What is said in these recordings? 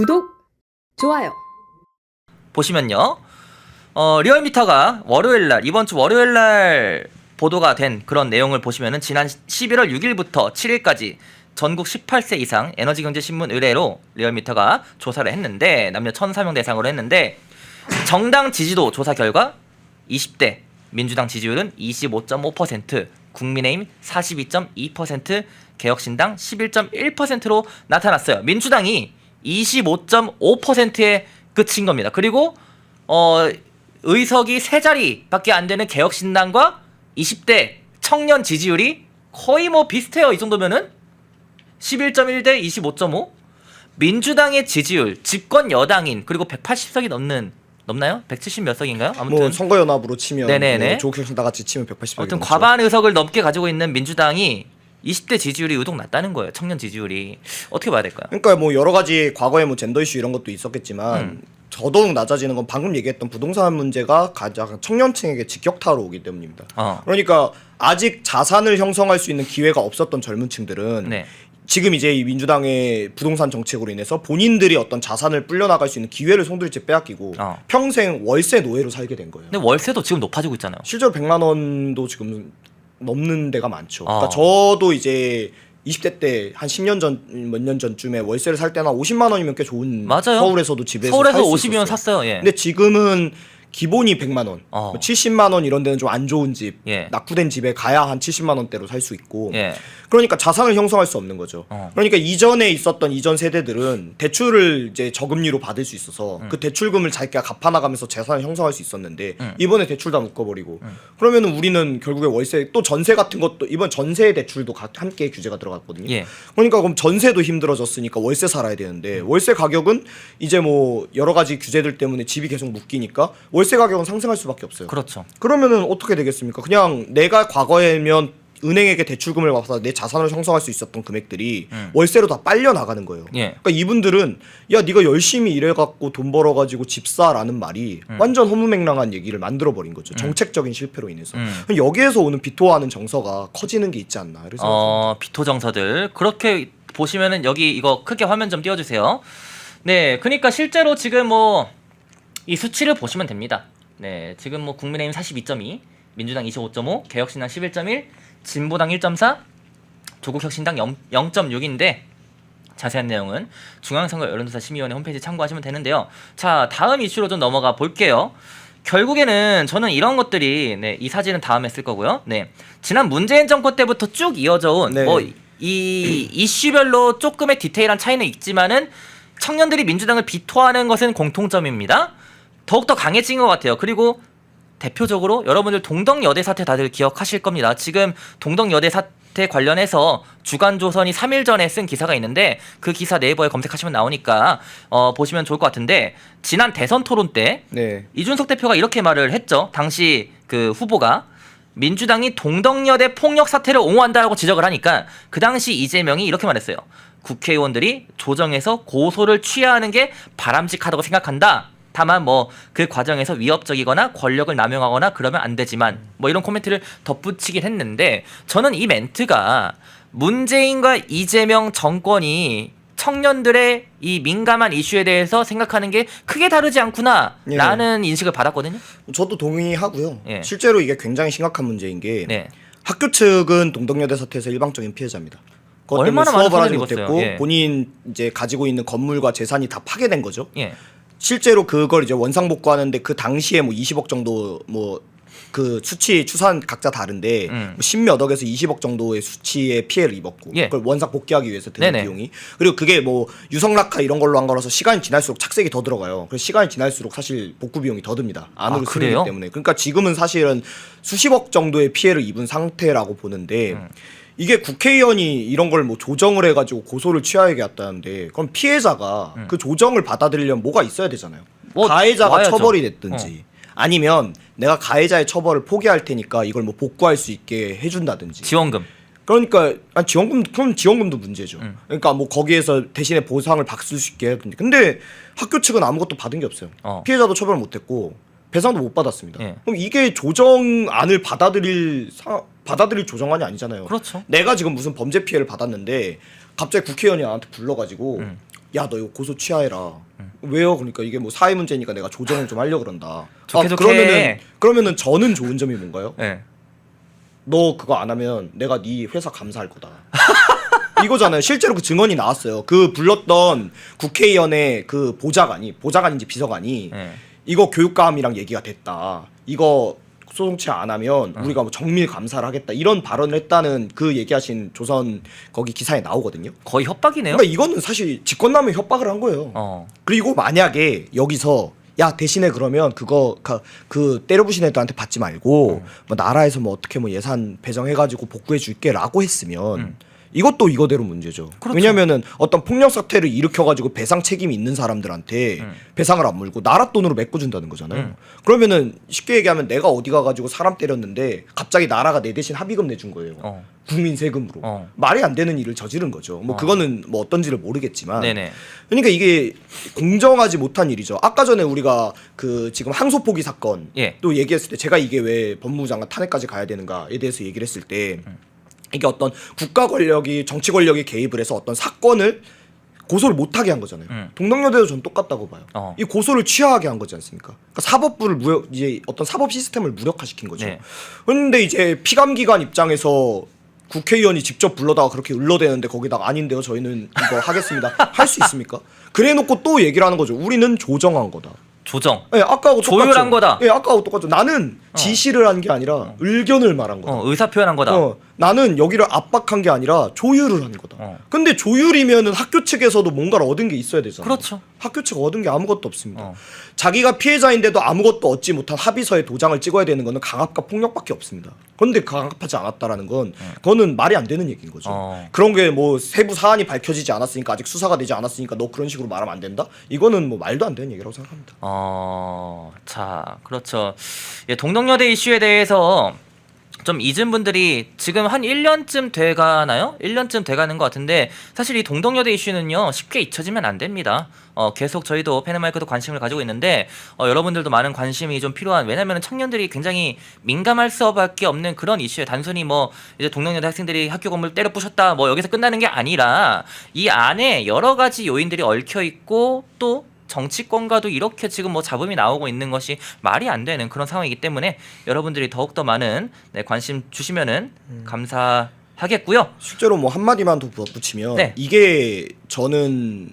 구독, 좋아요. 보시면요. 어, 리얼미터가 월요일 날 이번 주 월요일 날 보도가 된 그런 내용을 보시면은 지난 11월 6일부터 7일까지 전국 18세 이상 에너지경제신문 의뢰로 리얼미터가 조사를 했는데 남녀 1,004명 대상으로 했는데 정당 지지도 조사 결과 20대 민주당 지지율은 25.5%, 국민의힘 42.2%, 개혁신당 11.1%로 나타났어요. 민주당이 25.5%에 그친 겁니다. 그리고 어 의석이 세 자리밖에 안 되는 개혁신당과 20대 청년 지지율이 거의 뭐 비슷해요. 이 정도면은 11.1 대 25.5. 민주당의 지지율, 집권 여당인 그리고 180석이 넘는 넘나요? 170 몇 석인가요? 아무튼 뭐 선거연합으로 치면 네네네. 뭐 조국혁신 다 같이 치면 180억. 아무튼 과반 의석을 넘게 가지고 있는 민주당이 20대 지지율이 유독 낮다는 거예요. 청년 지지율이 어떻게 봐야 될까요? 그러니까 뭐 여러 가지 과거에 뭐 젠더 이슈 이런 것도 있었겠지만 음. 더더욱 낮아지는 건 방금 얘기했던 부동산 문제가 가장 청년층에게 직격타로 오기 때문입니다. 어. 그러니까 아직 자산을 형성할 수 있는 기회가 없었던 젊은 층들은 네. 지금 이제 이 민주당의 부동산 정책으로 인해서 본인들이 어떤 자산을 불려나갈 수 있는 기회를 송두리째 빼앗기고 어. 평생 월세 노예로 살게 된 거예요. 근데 월세도 지금 높아지고 있잖아요. 실제로 100만 원도 지금 넘는 데가 많죠. 어. 그러니까 저도 이제 20대 때 한 10년 전 몇 년 전쯤에 월세를 살 때나 50만 원이면 꽤 좋은 맞아요. 서울에서도 집에서 서울에서 살 수 50이면 있었어요. 샀어요. 예. 근데 지금은 기본이 100만 원, 어. 뭐 70만 원 이런 데는 좀 안 좋은 집, 예. 낙후된 집에 가야 한 70만 원대로 살 수 있고. 예. 그러니까 자산을 형성할 수 없는 거죠. 어. 그러니까 이전에 있었던 이전 세대들은 대출을 이제 저금리로 받을 수 있어서 음. 그 대출금을 자기가 갚아나가면서 재산을 형성할 수 있었는데 음. 이번에 대출 다 묶어버리고 그러면은 우리는 결국에 월세 또 전세 같은 것도 이번 전세 대출도 가- 함께 규제가 들어갔거든요. 예. 그러니까 그럼 전세도 힘들어졌으니까 월세 살아야 되는데 월세 가격은 이제 뭐 여러 가지 규제들 때문에 집이 계속 묶이니까 월세 가격은 상승할 수밖에 없어요. 그렇죠. 그러면은 어떻게 되겠습니까? 그냥 내가 과거에면 은행에게 대출금을 받아서 내 자산을 형성할 수 있었던 금액들이 음. 월세로 다 빨려 나가는 거예요. 예. 그러니까 이분들은 야 네가 열심히 일해 갖고 돈 벌어 가지고 집 사라는 말이 완전 허무맹랑한 얘기를 만들어 버린 거죠. 정책적인 실패로 인해서 음. 여기에서 오는 비토하는 정서가 커지는 게 있지 않나. 그래서 어, 비토 정서들 그렇게 보시면은 여기 이거 크게 화면 좀 띄워 주세요. 네, 그러니까 실제로 지금 뭐 이 수치를 보시면 됩니다. 네, 지금 뭐 국민의힘 42.2, 민주당 25.5, 개혁신당 11.1, 진보당 1.4, 조국혁신당 0, 0.6인데 자세한 내용은 중앙선거 여론조사 심의위원회 홈페이지 참고하시면 되는데요. 자, 다음 이슈로 좀 넘어가 볼게요. 결국에는 저는 이런 것들이 네, 이 사진은 다음에 쓸 거고요. 네. 지난 문재인 정권 때부터 쭉 이어져 온 네. 뭐이 이슈별로 조금의 디테일한 차이는 있지만은 청년들이 민주당을 비토하는 것은 공통점입니다. 더욱더 강해진 것 같아요. 그리고 대표적으로 여러분들 동덕여대 사태 다들 기억하실 겁니다. 지금 동덕여대 사태 관련해서 주간조선이 3일 전에 쓴 기사가 있는데 그 기사 네이버에 검색하시면 나오니까 어, 보시면 좋을 것 같은데 지난 대선 토론 때 네. 이준석 대표가 이렇게 말을 했죠. 당시 그 후보가 민주당이 동덕여대 폭력 사태를 옹호한다고 지적을 하니까 그 당시 이재명이 이렇게 말했어요. 국회의원들이 조정해서 고소를 취하하는 게 바람직하다고 생각한다. 다만 뭐 그 과정에서 위협적이거나 권력을 남용하거나 그러면 안 되지만 뭐 이런 코멘트를 덧붙이긴 했는데 저는 이 멘트가 문재인과 이재명 정권이 청년들의 이 민감한 이슈에 대해서 생각하는 게 크게 다르지 예. 않구나라는 인식을 받았거든요. 저도 동의하고요. 예. 실제로 이게 굉장히 심각한 문제인 게 네. 학교 측은 동덕여대 사태에서 일방적인 피해자입니다. 그것 때문에 얼마나 많은 수업을 하지 입었어요. 못했고 예. 본인 이제 가지고 있는 건물과 재산이 다 파괴된 거죠. 예. 실제로 그걸 이제 원상 복구하는데 그 당시에 뭐 20억 정도 뭐 그 수치 추산 각자 다른데 음. 뭐 10몇 억에서 20억 정도의 수치의 피해를 입었고 예. 그걸 원상 복귀하기 위해서 드는 네네. 비용이 그리고 그게 뭐 유성락화 이런 걸로 한 거라서 시간이 지날수록 착색이 더 들어가요. 그래서 시간이 지날수록 사실 복구 비용이 더 듭니다. 안으로 아, 쓰기? 때문에 그러니까 지금은 사실은 수십억 정도의 피해를 입은 상태라고 보는데 음. 이게 국회의원이 이런 걸 뭐 조정을 해가지고 고소를 취하야겠다는데 그럼 피해자가 그 조정을 받아들이려면 뭐가 있어야 되잖아요. 음. 뭐 가해자가 와야죠. 어. 처벌이 됐든지 아니면 내가 가해자의 처벌을 포기할 테니까 이걸 뭐 복구할 수 있게 해준다든지. 지원금. 그러니까 아, 지원금 그럼 지원금도 문제죠. 음. 그러니까 뭐 거기에서 대신에 보상을 받을 수 있게 해든지. 근데 학교 측은 아무것도 받은 게 없어요. 어. 피해자도 처벌 못했고 배상도 못 받았습니다. 예. 그럼 이게 조정안을 받아들일 사, 받아들일 조정안이 아니잖아요. 그렇죠. 내가 지금 무슨 범죄 피해를 받았는데 갑자기 국회의원이 나한테 불러가지고 음. 야너 이거 고소 취하해라. 왜요? 그러니까 이게 뭐 사회 문제니까 내가 조정을 좀 하려 그런다. 좋게 아, 좋게. 그러면은 그러면은 저는 좋은 점이 뭔가요? 네. 너 그거 안 하면 내가 네 회사 감사할 거다. 이거잖아요. 실제로 그 증언이 나왔어요. 그 불렀던 국회의원의 그 보좌관이 보좌관인지 비서관이 네. 이거 교육감이랑 얘기가 됐다. 이거 소송치 안 하면 어. 우리가 뭐 정밀 감사를 하겠다. 이런 발언을 했다는 그 얘기하신 조선 거기 기사에 나오거든요. 거의 협박이네요. 그러니까 이거는 사실 직권남용 협박을 한 거예요. 어. 그리고 만약에 여기서 야 대신에 그러면 그거 그, 그 때려부신 애들한테 받지 말고 뭐 나라에서 뭐 어떻게 뭐 예산 배정해가지고 복구해 줄게라고 했으면 음. 이것도 이거대로 문제죠. 그렇죠. 왜냐면은 어떤 폭력 사태를 일으켜가지고 배상 책임이 있는 사람들한테 음. 배상을 안 물고 나라 돈으로 메꿔준다는 거잖아요. 음. 그러면은 쉽게 얘기하면 내가 어디 가가지고 사람 때렸는데 갑자기 나라가 내 대신 합의금 내준 거예요. 어. 국민 세금으로 어. 말이 안 되는 일을 저지른 거죠. 뭐 어. 그거는 뭐 어떤지를 모르겠지만 네네. 그러니까 이게 공정하지 못한 일이죠. 아까 전에 우리가 그 지금 항소 포기 사건 예. 또 얘기했을 때 제가 이게 왜 법무부 장관 탄핵까지 가야 되는가에 대해서 얘기를 했을 때 음. 이게 어떤 국가 권력이 정치 권력이 개입을 해서 어떤 사건을 고소를 못하게 한 거잖아요. 음. 동덕여대도 전 똑같다고 봐요. 어. 이 고소를 취하하게 한 거지 않습니까? 그러니까 사법부를 무력 이제 어떤 사법 시스템을 무력화시킨 거죠. 네. 그런데 이제 피감기관 입장에서 국회의원이 직접 불러다가 그렇게 을러대는데 거기다가 아닌데요 저희는 이거 하겠습니다 할 수 있습니까? 그래놓고 또 얘기를 하는 거죠. 우리는 조정한 거다. 조정. 예, 아까하고 똑같죠. 조율한 거다. 예, 아까하고 똑같죠. 나는 지시를 한 게 아니라 의견을 말한 거다. 어, 의사 표현한 거다. 어, 나는 여기를 압박한 게 아니라 조율을 한 거다. 어. 근데 조율이면은 학교 측에서도 뭔가를 얻은 게 있어야 되잖아요. 그렇죠. 학교 측 얻은 게 아무것도 없습니다. 어. 자기가 피해자인데도 아무것도 얻지 못한 합의서에 도장을 찍어야 되는 거는 강압과 폭력밖에 없습니다. 그런데 강압하지 않았다라는 건 그거는 말이 안 되는 얘기인 거죠. 어. 그런 게 뭐 세부 사안이 밝혀지지 않았으니까 아직 수사가 되지 않았으니까 너 그런 식으로 말하면 안 된다? 이거는 뭐 말도 안 되는 얘기라고 생각합니다. 어, 자, 그렇죠. 예, 동 덕여대 이슈에 대해서 좀 잊은 분들이 지금 한 1년쯤 돼가나요? 1년쯤 돼가는 것 같은데 사실 이 동덕여대 이슈는요 쉽게 잊혀지면 안 됩니다. 어, 계속 저희도 페네마이크도 관심을 가지고 있는데 어, 여러분들도 많은 관심이 좀 필요한 왜냐하면 청년들이 굉장히 민감할 수밖에 없는 그런 이슈에 단순히 뭐 이제 동덕여대 학생들이 학교 건물 때려 부셨다 뭐 여기서 끝나는 게 아니라 이 안에 여러 가지 요인들이 얽혀 있고 또 정치권과도 이렇게 지금 뭐 잡음이 나오고 있는 것이 말이 안 되는 그런 상황이기 때문에 여러분들이 더욱 더 많은 네, 관심 주시면은 감사하겠고요. 실제로 뭐 한마디만 더 붙이면 네. 이게 저는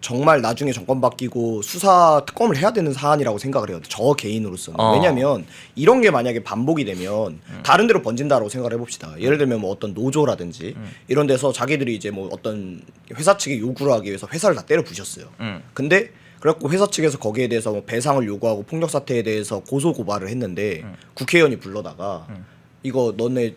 정말 나중에 정권 바뀌고 수사 특검을 해야 되는 사안이라고 생각을 해요. 저 개인으로서는. 어. 왜냐면 이런 게 만약에 반복이 되면 다른 데로 번진다라고 생각을 해봅시다. 예를 들면 뭐 어떤 노조라든지 이런 데서 자기들이 이제 뭐 어떤 회사 측에 요구를 하기 위해서 회사를 다 때려 부셨어요. 음. 근데 그래갖고 회사 측에서 거기에 대해서 뭐 배상을 요구하고 폭력 사태에 대해서 고소 고발을 했는데 국회의원이 불러다가 이거 너네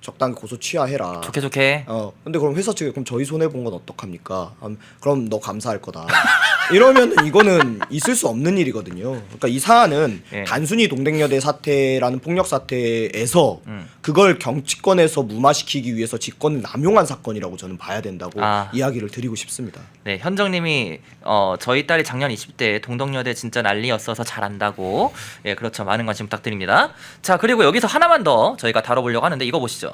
적당히 고소 취하해라. 좋게 좋게. 어 근데 그럼 회사 측에 그럼 저희 손해 본 건 어떡합니까? 음, 그럼 너 감사할 거다. 이러면 이거는 있을 수 없는 일이거든요. 그러니까 이 사안은 예. 단순히 동백여대 사태라는 폭력 사태에서 음. 그걸 경치권에서 무마시키기 위해서 직권을 남용한 사건이라고 저는 봐야 된다고 아. 이야기를 드리고 싶습니다. 네, 현정님이 어, 저희 딸이 작년 20대 동덕여대 진짜 난리였어서 잘한다고. 예, 그렇죠. 많은 관심 부탁드립니다. 자, 그리고 여기서 하나만 더 저희가 다뤄보려고 하는데 이거 보시죠.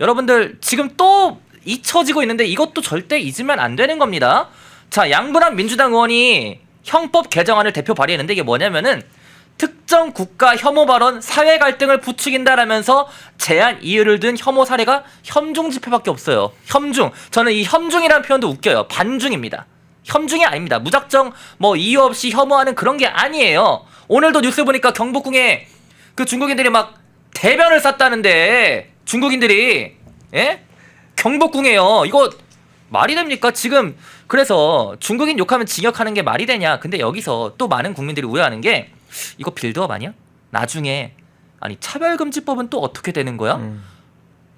여러분들 지금 또 잊혀지고 있는데 이것도 절대 잊으면 안 되는 겁니다. 자, 양분한 민주당 의원이 형법 개정안을 대표 발의했는데 이게 뭐냐면은 특정 국가 혐오 발언 사회 갈등을 부추긴다라면서 제한 이유를 든 혐오 사례가 혐중 집회밖에 없어요. 혐중. 저는 이 혐중이라는 표현도 웃겨요. 반중입니다. 혐중이 아닙니다. 무작정 뭐 이유 없이 혐오하는 그런 게 아니에요. 오늘도 뉴스 보니까 경복궁에 그 중국인들이 막 대변을 쌌다는데 중국인들이 예? 경복궁에요. 이거 말이 됩니까? 지금 그래서 중국인 욕하면 징역하는 게 말이 되냐? 근데 여기서 또 많은 국민들이 우려하는 게 이거 빌드업 아니야? 나중에 아니 차별금지법은 또 어떻게 되는 거야?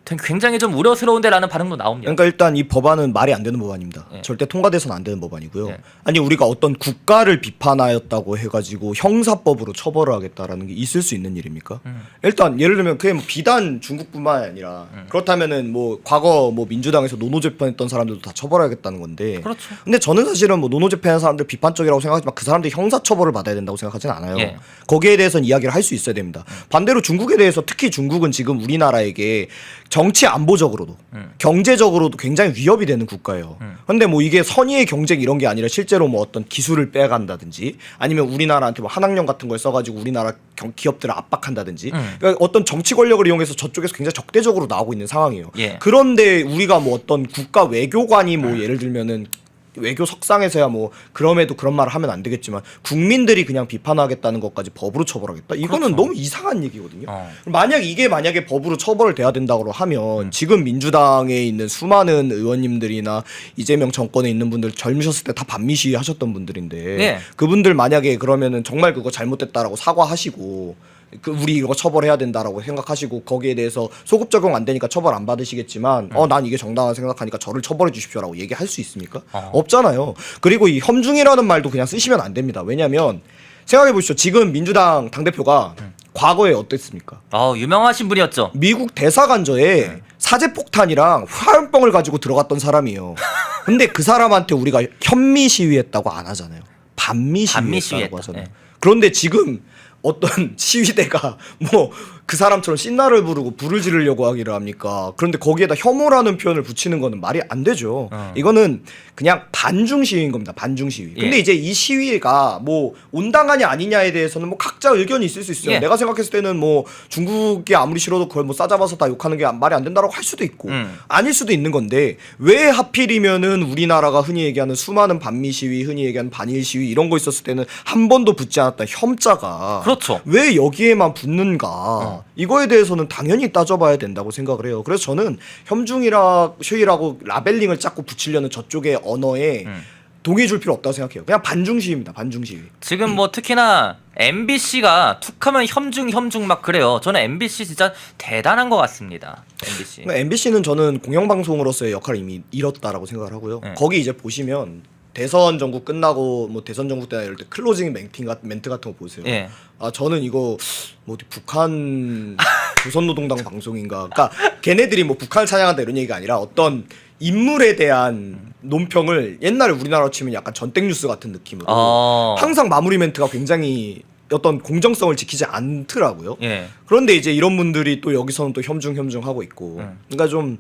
굉장히 좀 우려스러운데라는 반응도 나옵니다. 그러니까 일단 이 법안은 말이 안 되는 법안입니다. 예. 절대 통과돼서는 안 되는 법안이고요. 예. 아니 우리가 어떤 국가를 비판하였다고 해가지고 형사법으로 처벌을 하겠다라는 게 있을 수 있는 일입니까? 음. 일단 예를 들면 그게 뭐 비단 중국뿐만 아니라 그렇다면은 뭐 과거 뭐 민주당에서 노노 재판했던 사람들도 다 처벌하겠다는 건데. 그렇죠. 근데 저는 사실은 뭐 노노 재판한 사람들 비판적이라고 생각하지만 그 사람들이 형사 처벌을 받아야 된다고 생각하지는 않아요. 예. 거기에 대해서는 이야기를 할 수 있어야 됩니다. 반대로 중국에 대해서 특히 중국은 지금 우리나라에게 정치 안보적으로도 음. 경제적으로도 굉장히 위협이 되는 국가예요. 음. 근데 뭐 이게 선의의 경쟁 이런 게 아니라 실제로 뭐 어떤 기술을 빼간다든지 아니면 우리나라한테 뭐 한학령 같은 걸 써가지고 우리나라 경- 기업들을 압박한다든지 음. 그러니까 어떤 정치 권력을 이용해서 저쪽에서 굉장히 적대적으로 나오고 있는 상황이에요. 예. 그런데 우리가 뭐 어떤 국가 외교관이 뭐 예를 들면은 외교 석상에서야 뭐 그럼에도 그런 말을 하면 안 되겠지만 국민들이 그냥 비판하겠다는 것까지 법으로 처벌하겠다 이거는 그렇죠. 너무 이상한 얘기거든요. 어. 만약 이게 만약에 법으로 처벌을 돼야 된다고 음. 하면 지금 민주당에 있는 수많은 의원님들이나 이재명 정권에 있는 분들 젊으셨을 때 다 반미 시위 하셨던 분들인데 예. 그분들 만약에 그러면은 정말 그거 잘못됐다라고 사과하시고 그 우리 이거 처벌해야 된다라고 생각하시고 거기에 대해서 소급 적용 안 되니까 처벌 안 받으시겠지만 어 난 이게 정당한 생각하니까 저를 처벌해 주십시오라고 얘기할 수 있습니까? 어. 없잖아요. 그리고 이 혐중이라는 말도 그냥 쓰시면 안 됩니다. 왜냐하면 생각해 보시죠. 지금 민주당 당 대표가 과거에 어땠습니까? 어, 유명하신 분이었죠. 미국 대사관저에 사제 폭탄이랑 화염병을 가지고 들어갔던 사람이에요. 근데 그 사람한테 우리가 현미 시위했다고 안 하잖아요. 반미 반미 시위했다고 시위했다. 하잖아요. 네. 그런데 지금 어떤 시위대가 뭐 그 사람처럼 신나를 부르고 불을 지르려고 하기를 합니까? 그런데 거기에다 혐오라는 표현을 붙이는 거는 말이 안 되죠. 어. 이거는 그냥 반중 시위인 겁니다. 반중 시위. 근데 예. 이제 이 시위가 뭐 온당하냐 아니냐에 대해서는 뭐 각자 의견이 있을 수 있어요. 예. 내가 생각했을 때는 뭐 중국이 아무리 싫어도 그걸 뭐 싸잡아서 다 욕하는 게 말이 안 된다라고 할 수도 있고 음. 아닐 수도 있는 건데 왜 하필이면은 우리나라가 흔히 얘기하는 수많은 반미 시위, 흔히 얘기하는 반일 시위 이런 거 있었을 때는 한 번도 붙지 않았던 혐자가 그렇 죠. 왜 여기에만 붙는가 이거에 대해서는 당연히 따져봐야 된다고 생각을 해요. 그래서 저는 혐중이라 시위라고 라벨링을 자꾸 붙이려는 저쪽의 언어에 음. 동의 줄 필요 없다고 생각해요. 그냥 반중 시위입니다. 반중 시위. 지금 뭐 특히나 MBC가 툭하면 혐중 혐중 막 그래요. 저는 MBC 진짜 대단한 것 같습니다. MBC. MBC는 저는 공영방송으로서의 역할을 이미 잃었다라고 생각을 하고요. 네. 거기 이제 보시면 대선 전국 끝나고 뭐 대선 전국 때나 이럴 때 클로징 멘트 같은 멘트 같은 거 보세요. 예. 아 저는 이거 뭐 어디 북한 조선노동당 방송인가. 그러니까 걔네들이 뭐 북한을 찬양한다 이런 얘기가 아니라 어떤 인물에 대한 논평을 옛날에 우리나라로 치면 약간 전땡 뉴스 같은 느낌으로 어. 항상 마무리 멘트가 굉장히 어떤 공정성을 지키지 않더라고요. 예. 그런데 이제 이런 분들이 또 여기서는 또 혐중 혐중 하고 있고 음. 그러니까 좀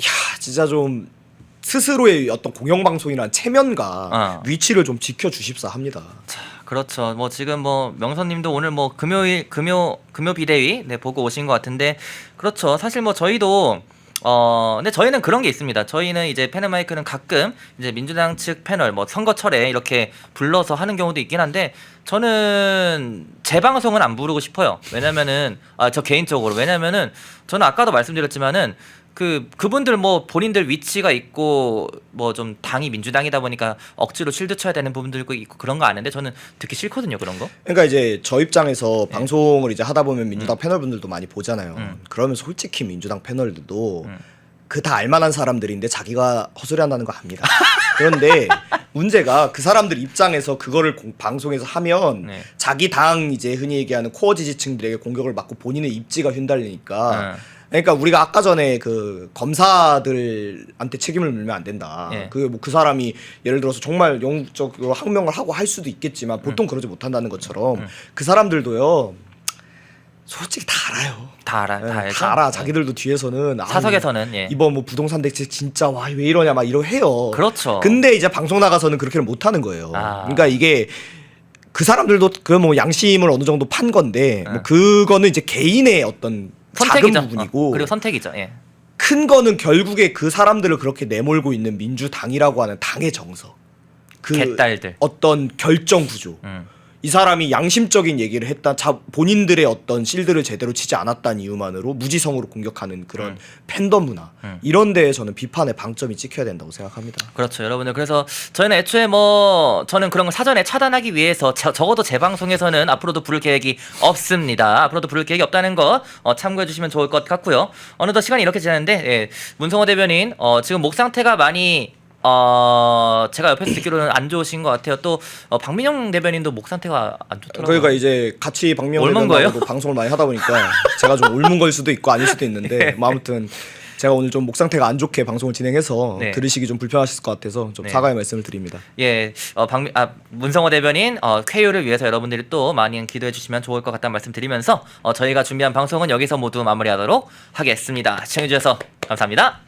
야, 진짜 좀 스스로의 어떤 공영 방송이라는 체면과 어. 위치를 좀 지켜 주십사 합니다. 그렇죠. 뭐 지금 뭐 명선님도 오늘 뭐 금요일 금요 금요 비대위 네 보고 오신 것 같은데 그렇죠. 사실 뭐 저희도 어 근데 저희는 그런 게 있습니다. 저희는 이제 패널마이크는 가끔 이제 민주당 측 패널 뭐 선거철에 이렇게 불러서 하는 경우도 있긴 한데 저는 제 방송은 안 부르고 싶어요. 왜냐면은 아 저 개인적으로 왜냐면은 저는 아까도 말씀드렸지만은 그 그분들 뭐 본인들 위치가 있고 뭐 좀 당이 민주당이다 보니까 억지로 실드 쳐야 되는 부분들도 있고 그런 거 아는데 저는 듣기 싫거든요 그런 거. 그러니까 이제 저 입장에서 방송을 이제 하다 보면 민주당 패널분들도 많이 보잖아요. 네. 음. 그러면 솔직히 민주당 패널들도 음. 그다 알만한 사람들인데 자기가 헛소리 한다는 거 압니다. 그런데 문제가 그 사람들 입장에서 그거를 공- 방송에서 하면 네. 자기 당 이제 흔히 얘기하는 코어 지지층들에게 공격을 받고 본인의 입지가 휘날리니까 음. 그러니까 우리가 아까 전에 그 검사들한테 책임을 물면 안 된다. 예. 그 뭐 그 사람이 예를 들어서 정말 영국적으로 항명을 하고 할 수도 있겠지만 보통 그러지 못한다는 것처럼 음. 그 사람들도요. 솔직히 다 알아요. 다 알아, 예, 다 알죠. 다 알아. 네. 자기들도 뒤에서는 아, 사석에서는 예. 이번 뭐 부동산 대책 진짜 와 왜 이러냐 막 이러 해요. 그렇죠. 근데 이제 방송 나가서는 그렇게는 못 하는 거예요. 아. 그러니까 이게 그 사람들도 그 뭐 양심을 어느 정도 판 건데 네. 뭐 그거는 이제 개인의 어떤 선택이죠. 작은 부분이고 어, 그리고 선택이죠. 예. 큰 거는 결국에 그 사람들을 그렇게 내몰고 있는 민주당이라고 하는 당의 정서. 그 개딸들. 어떤 결정 구조. 음. 이 사람이 양심적인 얘기를 했다. 자, 본인들의 어떤 실드를 제대로 치지 않았다는 이유만으로 무지성으로 공격하는 그런 음. 팬덤 문화. 음. 이런 데에 저는 비판의 방점이 찍혀야 된다고 생각합니다. 그렇죠, 여러분들. 그래서 저희는 애초에 뭐 저는 그런 걸 사전에 차단하기 위해서 저, 적어도 제 방송에서는 앞으로도 부를 계획이 없습니다. 앞으로도 부를 계획이 없다는 거 어, 참고해 주시면 좋을 것 같고요. 어느덧 시간이 이렇게 지났는데 예, 문성호 대변인 어, 지금 목 상태가 많이 어 제가 옆에서 듣기로는 안 좋으신 것 같아요. 또 어, 박민영 대변인도 목 상태가 안 좋더라고요. 그러니까 이제 같이 박명호 옮은 대변하고 방송을 많이 하다 보니까 제가 좀 옮은 걸 수도 있고 아닐 수도 있는데 예. 뭐 아무튼 제가 오늘 좀 목 상태가 안 좋게 방송을 진행해서 네. 들으시기 좀 불편하실 것 같아서 좀 네. 사과의 말씀을 드립니다. 예, 어, 박, 아, 문성호 대변인 어, 쾌유를 위해서 여러분들이 또 많이 기도해 주시면 좋을 것 같다는 말씀 드리면서 어, 저희가 준비한 방송은 여기서 모두 마무리하도록 하겠습니다. 시청해 주셔서 감사합니다.